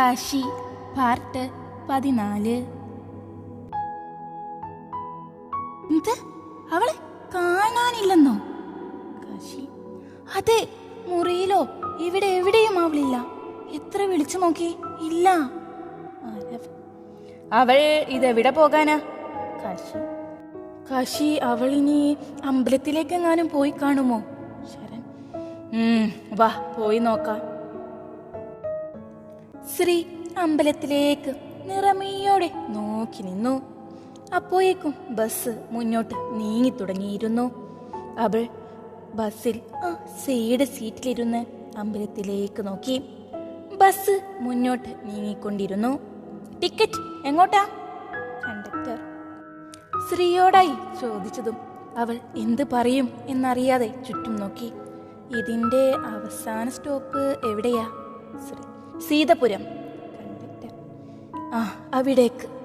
Kashi part പതിനാല്. ഇത് അവളെ കാണാനില്ലെന്നോ? കാശി അതെ മുറിയിലോ ഇവിടെ എവിടെയും അവളില്ല എത്ര വിളിച്ചു നോക്കി ഇല്ല. അവൾ ഇതെവിടെ പോകാനാ? കാശി കാശി അവളിനി അമ്പലത്തിലേക്കെങ്ങാനും പോയി കാണുമോ? ശരൺ വാ പോയി നോക്കാം. ശ്രീ അമ്പലത്തിലേക്ക് നിറമീയോടെ നോക്കി നിന്നു. അപ്പോയേക്കും ബസ് മുന്നോട്ട് നീങ്ങി തുടങ്ങിയിരുന്നു. അവൾ ബസ്സിൽ ആ സൈഡ് സീറ്റിലിരുന്ന് അമ്പലത്തിലേക്ക് നോക്കി. ബസ് മുന്നോട്ട് നീങ്ങിക്കൊണ്ടിരുന്നു. ടിക്കറ്റ് എങ്ങോട്ടാ? കണ്ടക്ടർ ശ്രീയോടായി ചോദിച്ചതും അവൾ എന്ത് പറയും എന്നറിയാതെ ചുറ്റും നോക്കി. ഇതിന്റെ അവസാന സ്റ്റോപ്പ് എവിടെയാ? ശ്രീ സീതപുരം. ആ അവിടേക്ക്.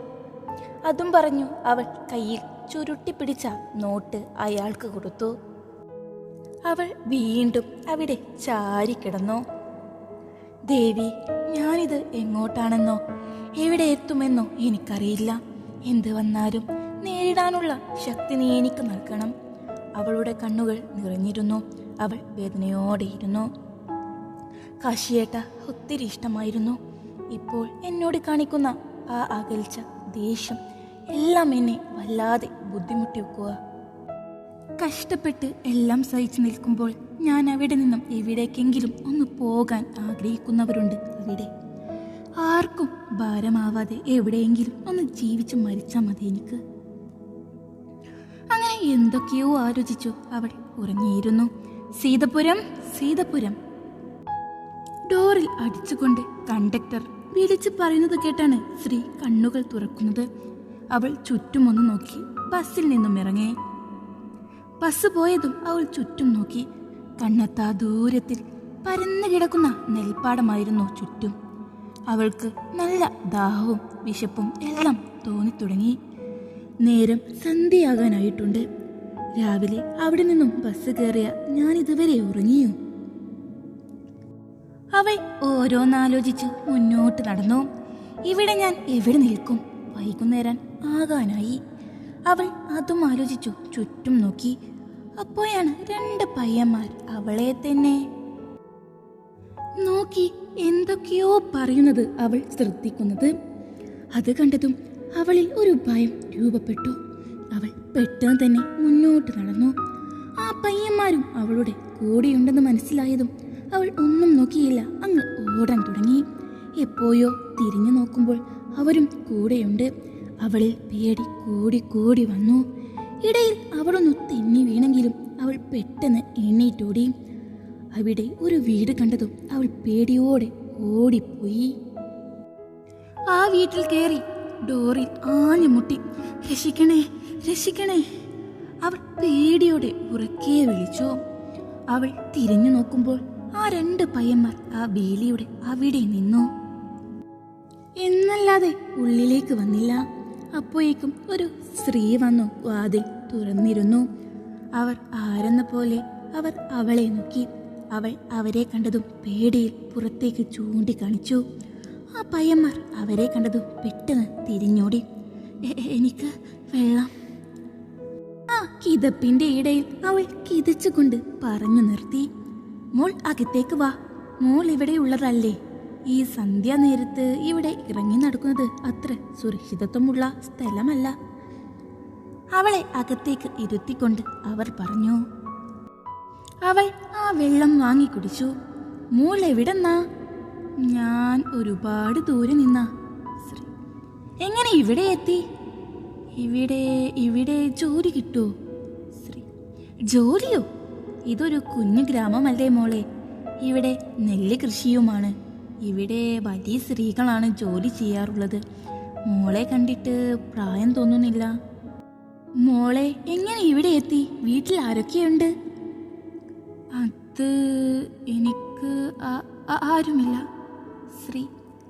അതും പറഞ്ഞു അവൾ കയ്യിൽ ചുരുട്ടി പിടിച്ച നോട്ട് അയാൾക്ക് കൊടുത്തു. അവൾ വീണ്ടും അവിടെ ചാരിക്കിടന്നു. ദേവി ഞാനിത് എങ്ങോട്ടാണെന്നോ? എവിടെ എത്തുമെന്നോ എനിക്കറിയില്ല. എന്ത് വന്നാലും നേരിടാനുള്ള ശക്തി നീ എനിക്ക് നൽകണം. അവളുടെ കണ്ണുകൾ നിറഞ്ഞിരുന്നു. അവൾ വേദനയോടെ ഇരുന്നു കാശിയേട്ട ഒത്തിരി ഇഷ്ടമായിരുന്നു. ഇപ്പോൾ എന്നോട് കാണിക്കുന്ന ആ അകൽച്ച ദേഷ്യം എല്ലാം എന്നെ വല്ലാതെ ബുദ്ധിമുട്ടി വെക്കുക കഷ്ടപ്പെട്ട് എല്ലാം സഹിച്ചു നിൽക്കുമ്പോൾ ഞാൻ അവിടെ നിന്നും എവിടേക്കെങ്കിലും ഒന്ന് പോകാൻ ആഗ്രഹിക്കുന്നവരുണ്ട് അവിടെ. ആർക്കും ഭാരമാവാതെ എവിടെയെങ്കിലും ഒന്ന് ജീവിച്ച് മരിച്ചാൽ മതി എനിക്ക്. അങ്ങനെ എന്തൊക്കെയോ ആലോചിച്ചു അവൾ ഉറങ്ങിയിരുന്നു. സീതപുരം സീതപുരം. ഡോറിൽ അടിച്ചുകൊണ്ട് കണ്ടക്ടർ വിളിച്ചു പറയുന്നത് കേട്ടാണ് ശ്രീ കണ്ണുകൾ തുറക്കുന്നത്. അവൾ ചുറ്റുമൊന്ന് നോക്കി ബസ്സിൽ നിന്നും ഇറങ്ങേ. ബസ് പോയതും അവൾ ചുറ്റും നോക്കി. കണ്ണത്താ ദൂരത്തിൽ പരന്നു കിടക്കുന്ന നെൽപ്പാടമായിരുന്നു ചുറ്റും. അവൾക്ക് നല്ല ദാഹവും വിശപ്പും എല്ലാം തോന്നിത്തുടങ്ങി. നേരം സന്ധ്യയാകാനായിട്ടുണ്ട്. രാവിലെ അവിടെ നിന്നും ബസ് കയറിയ ഞാനിതുവരെ ഉറങ്ങിയോ അവൾ ഓരോന്നാലോചിച്ചു മുന്നോട്ട് നടന്നു. ഇവിടെ ഞാൻ എവിടെ നിൽക്കും? വൈകുന്നേരം ആകാനായി. അവൾ അതും ആലോചിച്ചു ചുറ്റും നോക്കി. അപ്പോഴാണ് രണ്ട് പയ്യന്മാർ അവളെ തന്നെ. നോക്കി എന്തൊക്കെയോ പറയുന്നത് അവൾ ശ്രദ്ധിക്കുന്നത്. അത് കണ്ടതും അവളിൽ ഒരു ഭയം രൂപപ്പെട്ടു. അവൾ പെട്ടെന്ന് തന്നെ മുന്നോട്ട് നടന്നു. ആ പയ്യന്മാരും അവളുടെ കൂടെയുണ്ടെന്ന് മനസ്സിലായതും അവൾ ഒന്നും നോക്കിയില്ല. അങ്ങ് ഓടാൻ തുടങ്ങി. എപ്പോയോ തിരിഞ്ഞു നോക്കുമ്പോൾ അവരും കൂടെയുണ്ട്. അവളിൽ പേടി കൂടി കൂടി വന്നു. ഇടയിൽ അവളൊന്ന് തെന്നി വീണെങ്കിലും അവൾ പെട്ടെന്ന് എണ്ണീറ്റോടി അവിടെ ഒരു വീട് കണ്ടതും അവൾ പേടിയോടെ ഓടിപ്പോയി. ആ വീട്ടിൽ കയറി ഡോറിൽ ആഞ്ഞു മുട്ടി. രക്ഷിക്കണേ രക്ഷിക്കണേ. അവൾ പേടിയോടെ ഉറക്കെ വിളിച്ചു. അവൾ തിരിഞ്ഞു നോക്കുമ്പോൾ ആ രണ്ട് പയ്യന്മാർ ആ വേലിയുടെ അവിടെ നിന്നു. എന്നല്ലാതെ ഉള്ളിലേക്ക് വന്നില്ല. അപ്പോഴേക്കും ഒരു സ്ത്രീ വന്നു വാതിൽ തുറന്നിരുന്നു. അവർ ആരെന്ന പോലെ അവർ അവളെ നോക്കി. അവൾ അവരെ കണ്ടതും പേടിയിൽ പുറത്തേക്ക് ചൂണ്ടിക്കാണിച്ചു. ആ പയ്യന്മാർ അവരെ കണ്ടതും പെട്ടെന്ന് തിരിഞ്ഞോടി. "എ- എ- എനിക്ക് വെള്ളം. ആ കിതപ്പിന്റെ ഇടയിൽ അവൾ കിതച്ചുകൊണ്ട് പറഞ്ഞു നിർത്തി. മോൾ അകത്തേക്ക് വാ. മോൾ ഇവിടെ ഉള്ളതല്ലേ? ഈ സന്ധ്യാനേരത്ത് ഇവിടെ ഇറങ്ങി നടക്കുന്നത് അത്ര സുരക്ഷിതത്വമുള്ള സ്ഥലമല്ല. അവളെ അകത്തേക്ക് ഇരുത്തിക്കൊണ്ട് അവർ പറഞ്ഞു അവൾ ആ വെള്ളം വാങ്ങി കുടിച്ചു. മോൾ എവിടെന്നാ? ഞാൻ ഒരുപാട് ദൂരെ നിന്നാ. എങ്ങനെ ഇവിടെ എത്തി? ഇവിടെ ഇവിടെ ജോലി കിട്ടുമോ ജോലിയോ? ഇതൊരു കുഞ്ഞു ഗ്രാമമല്ലേ മോളെ? ഇവിടെ നെല്ല് കൃഷിയുമാണ്. ഇവിടെ വലിയ സ്ത്രീകളാണ് ജോലി ചെയ്യാറുള്ളത്. മോളെ കണ്ടിട്ട് പ്രായം തോന്നുന്നില്ല. മോളെ എങ്ങനെ ഇവിടെ എത്തി? വീട്ടിൽ ആരൊക്കെയുണ്ട്? അത് എനിക്ക് ആരുമില്ല. ശ്രീ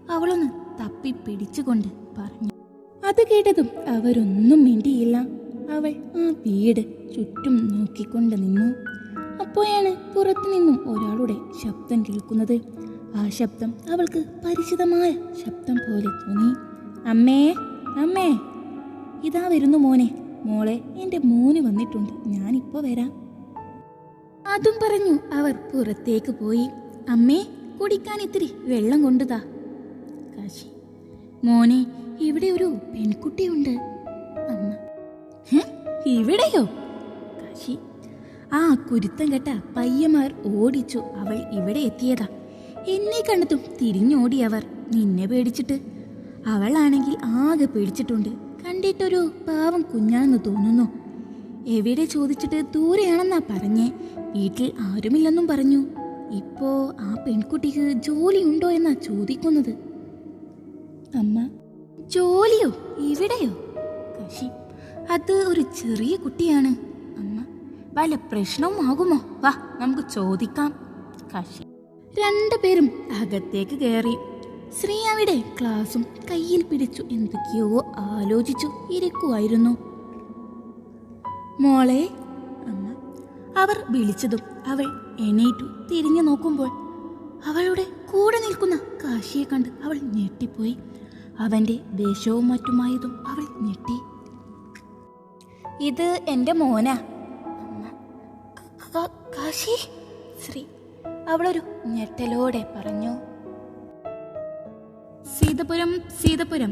അവളൊന്ന് തപ്പി പിടിച്ചുകൊണ്ട് പറഞ്ഞു. അത് കേട്ടതും അവരൊന്നും മിണ്ടിയില്ല. അവൾ ആ വീട് ചുറ്റും നോക്കിക്കൊണ്ട് നിന്നു. അപ്പോഴാണ് പുറത്തു നിന്നും ഒരാളുടെ ശബ്ദം കേൾക്കുന്നത്. ആ ശബ്ദം അവൾക്ക് പരിചിതമായ ശബ്ദം പോലെ തോന്നി. അമ്മേ അമ്മേ. ഇതാ വരുന്നു മോനെ. മോളെ എന്റെ മോന് വന്നിട്ടുണ്ട്. ഞാനിപ്പോ വരാം. അതും പറഞ്ഞു അവർ പുറത്തേക്ക് പോയി. അമ്മേ കുടിക്കാൻ ഇത്തിരി വെള്ളം കൊണ്ടുതാ. കാശി മോനെ ഇവിടെ ഒരു പെൺകുട്ടിയുണ്ട്. അമ്മ "ഹെ? ഇവിടെയോ? കാശി ആ കുരുത്തം കെട്ട പയ്യമാർ ഓടിച്ചു അവൾ ഇവിടെ എത്തിയതാ. എന്നെ കണ്ടതും തിരിഞ്ഞോടിയവർ നിന്നെ പേടിച്ചിട്ട്. അവളാണെങ്കിൽ ആകെ പേടിച്ചിട്ടുണ്ട്. കണ്ടിട്ടൊരു പാവം കുഞ്ഞാണെന്ന് തോന്നുന്നു. എവിടെ ചോദിച്ചിട്ട് ദൂരെയാണെന്നാ പറഞ്ഞേ. വീട്ടിൽ ആരുമില്ലെന്നും പറഞ്ഞു. ഇപ്പോ ആ പെൺകുട്ടിക്ക് ജോലി ജോലിയുണ്ടോ എന്നാ ചോദിക്കുന്നത്. അമ്മ ജോലിയോ? ഇവിടെയോ കശി അത് ഒരു ചെറിയ കുട്ടിയാണ്. അമ്മ വല്ല പ്രശ്നവും ആകുമോ വാ നമുക്ക് ചോദിക്കാം. കാശി. രണ്ടുപേരും അകത്തേക്ക് കയറി. ശ്രീ അവിടെ ക്ലാസും കയ്യിൽ പിടിച്ചു എന്തൊക്കെയോ ആലോചിച്ചു ഇരിക്കുമായിരുന്നു മോളെ അമ്മ. അവർ വിളിച്ചതും അവൾ എണീറ്റു തിരിഞ്ഞു നോക്കുമ്പോൾ അവളുടെ കൂടെ നിൽക്കുന്ന കാശിയെ കണ്ട് അവൾ ഞെട്ടിപ്പോയി. അവന്റെ വേഷവും മറ്റുമായതും അവൾ ഞെട്ടി. ഇത് എന്റെ മോനാ. അമ്മ "ക- ക- കാശി. ശ്രീ അവളൊരു ഞെട്ടലോടെ പറഞ്ഞു. സീതപുരം സീതപുരം.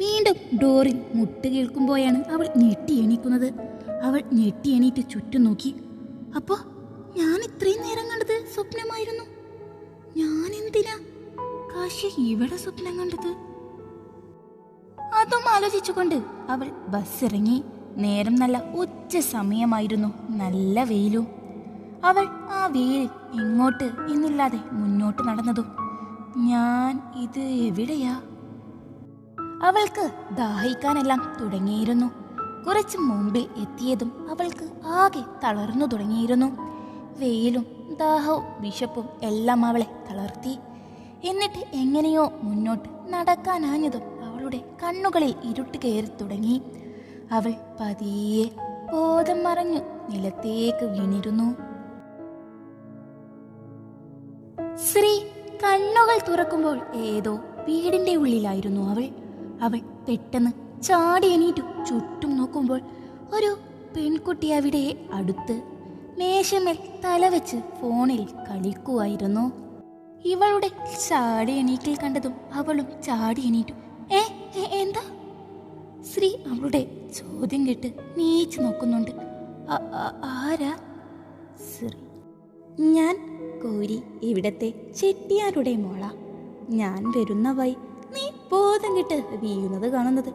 വീണ്ടും ഡോറിൽ മുട്ട് കേൾക്കുമ്പോഴാണ് അവൾ ഞെട്ടി എണീക്കുന്നത്. അവൾ ഞെട്ടി എണീറ്റ് ചുറ്റും നോക്കി. അപ്പോ ഞാൻ ഇത്രയും നേരം കണ്ടത് സ്വപ്നമായിരുന്നു. ഞാൻ എന്തിനാ? കാശി ഇവിടെ സ്വപ്നം കണ്ടത്? അതും ആലോചിച്ചുകൊണ്ട് അവൾ ബസ് ഇറങ്ങി നേരം നല്ല ഉച്ച സമയമായിരുന്നു. നല്ല വെയിലും. അവൾ ആ വെയിൽ എങ്ങോട്ട് എന്നില്ലാതെ മുന്നോട്ട് നടന്നതും. ഞാൻ ഇത് എവിടെയാ? അവൾക്ക് ദാഹിക്കാനെല്ലാം തുടങ്ങിയിരുന്നു. കുറച്ച് മുമ്പിൽ എത്തിയതും അവൾക്ക് ആകെ തളർന്നു തുടങ്ങിയിരുന്നു. വെയിലും ദാഹവും വിശപ്പും എല്ലാം അവളെ തളർത്തി. എന്നിട്ട് എങ്ങനെയോ മുന്നോട്ട് നടക്കാനാഞ്ഞതും അവളുടെ കണ്ണുകളിൽ ഇരുട്ട് കയറി തുടങ്ങി. അവൾ പതിയെ ബോധം മറഞ്ഞു നിലത്തേക്ക് വീണിരുന്നു. ശ്രീ കണ്ണുകൾ തുറക്കുമ്പോൾ ഏതോ വീടിന്റെ ഉള്ളിലായിരുന്നു അവൾ. അവൾ പെട്ടെന്ന് ചാടി എണീറ്റു. ചുറ്റും നോക്കുമ്പോൾ ഒരു പെൺകുട്ടി അവിടെ അടുത്ത് മേശമേൽ തലവെച്ച് ഫോണിൽ കളിക്കുമായിരുന്നു ഇവളുടെ ചാടി എണീക്കൽ കണ്ടതും അവളും ചാടി എണീറ്റു. ഏ എന്താ? ശ്രീ അവളുടെ ചോദ്യം കേട്ട് നീച്ചു നോക്കുന്നുണ്ട്. "ആ- ആ- ആരാ? ശ്രീ. ഞാൻ കോരി ഇവിടത്തെ ചെട്ടിയാരുടെ മോള. ഞാൻ വരുന്ന വൈ നീ ബോധം കിട്ട് വീഴുന്നത് കാണുന്നത്.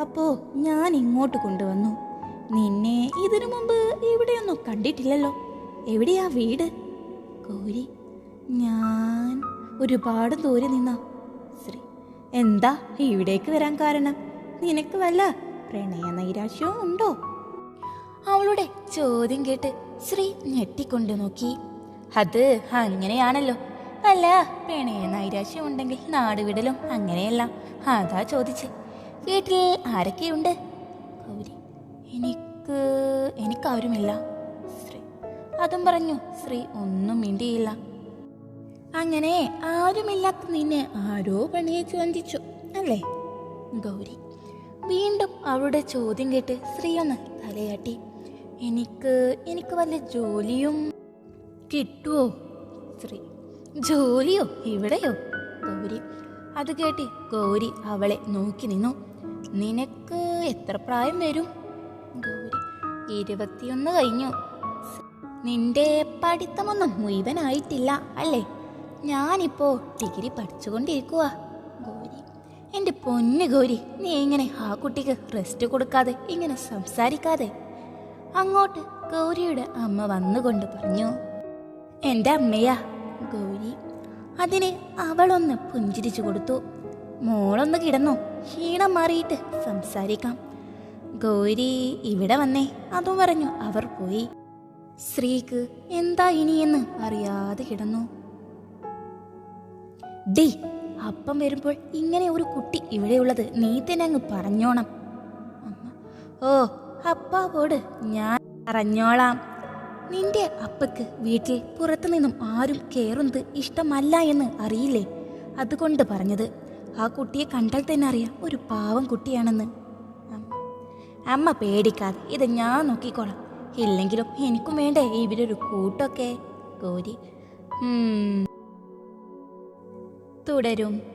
അപ്പോ ഞാൻ ഇങ്ങോട്ട് കൊണ്ടുവന്നു. നിന്നെ ഇതിനു മുമ്പ് ഇവിടെയൊന്നും കണ്ടിട്ടില്ലല്ലോ. എവിടെയാ വീട്? കോരി. ഞാൻ ഒരുപാട് ദൂരെ നിന്നാ. ശ്രീ. എന്താ ഇവിടേക്ക് വരാൻ കാരണം? നിനക്ക് വല്ല പ്രണയ നൈരാശ്യവും ഉണ്ടോ? അവളുടെ ചോദ്യം കേട്ട് ശ്രീ ഞെട്ടിക്കൊണ്ട് നോക്കി. അത് അങ്ങനെയാണല്ലോ. അല്ല പ്രണയ നൈരാശ്യം ഉണ്ടെങ്കിൽ നാടുവിടലും അങ്ങനെയല്ല. അതാ ചോദിച്ച്. വീട്ടിൽ ആരൊക്കെയുണ്ട്? ഗൗരി എനിക്ക് എനിക്കാരുമില്ല. ശ്രീ അതും പറഞ്ഞു. ശ്രീ ഒന്നും മിണ്ടിയില്ല. അങ്ങനെ ആരുമില്ലാത്ത നിന്നെ ആരോ പ്രണയിച്ചു വഞ്ചിച്ചു അല്ലേ? ഗൗരി വീണ്ടും അവളുടെ ചോദ്യം കേട്ട് ശ്രീ ഒന്ന് തലയാട്ടി. എനിക്ക് എനിക്ക് വല്ല ജോലിയും കിട്ടുവോ? ശ്രീ ജോലിയോ? ഇവിടെയോ? ഗൗരി. അത് കേട്ടി ഗൗരി അവളെ നോക്കി നിന്നു. നിനക്ക് എത്ര പ്രായം വരും? ഗൗരി. ഇരുപത്തിയൊന്ന് കഴിഞ്ഞു. നിന്റെ പഠിത്തമൊന്നും മുഴുവനായിട്ടില്ല അല്ലേ? ഞാനിപ്പോ ഡിഗ്രി പഠിച്ചുകൊണ്ടിരിക്കുക എന്റെ പൊന്ന് ഗൗരി നീ എങ്ങനെ ആ കുട്ടിക്ക് റെസ്റ്റ് കൊടുക്കാതെ ഇങ്ങനെ സംസാരിക്കാതെ? അങ്ങോട്ട് ഗൗരിയുടെ അമ്മ വന്നുകൊണ്ട് പറഞ്ഞു എന്റെ അമ്മയാ ഗൗരി അതിന് അവളൊന്ന് പുഞ്ചിരിച്ചു കൊടുത്തു. മോളൊന്ന് കിടന്നു ക്ഷീണം മാറിയിട്ട് സംസാരിക്കാം. ഗൗരി ഇവിടെ വന്നേ അതും പറഞ്ഞു അവർ പോയി. സ്ത്രീക്ക് എന്താ ഇനിയെന്ന് അറിയാതെ കിടന്നു. ഡേ അപ്പം വരുമ്പോൾ ഇങ്ങനെ ഒരു കുട്ടി ഇവിടെയുള്ളത് നീ തന്നെ അങ്ങ് പറഞ്ഞോണം. അമ്മ ഓ അപ്പാവോട് ഞാൻ പറഞ്ഞോളാം. നിന്റെ അപ്പക്ക് വീട്ടിൽ പുറത്തു നിന്നും ആരും കയറുന്നത് ഇഷ്ടമല്ല എന്ന് അറിയില്ലേ? അതുകൊണ്ട് പറഞ്ഞത്. ആ കുട്ടിയെ കണ്ടാൽ തന്നെ അറിയാം ഒരു പാവം കുട്ടിയാണെന്ന്. അമ്മ. പേടിക്കാതെ ഇത് ഞാൻ നോക്കിക്കോളാം. ഇല്ലെങ്കിലും എനിക്കും വേണ്ടേ ഇവരൊരു കൂട്ടൊക്കെ കോരി. തുടരും.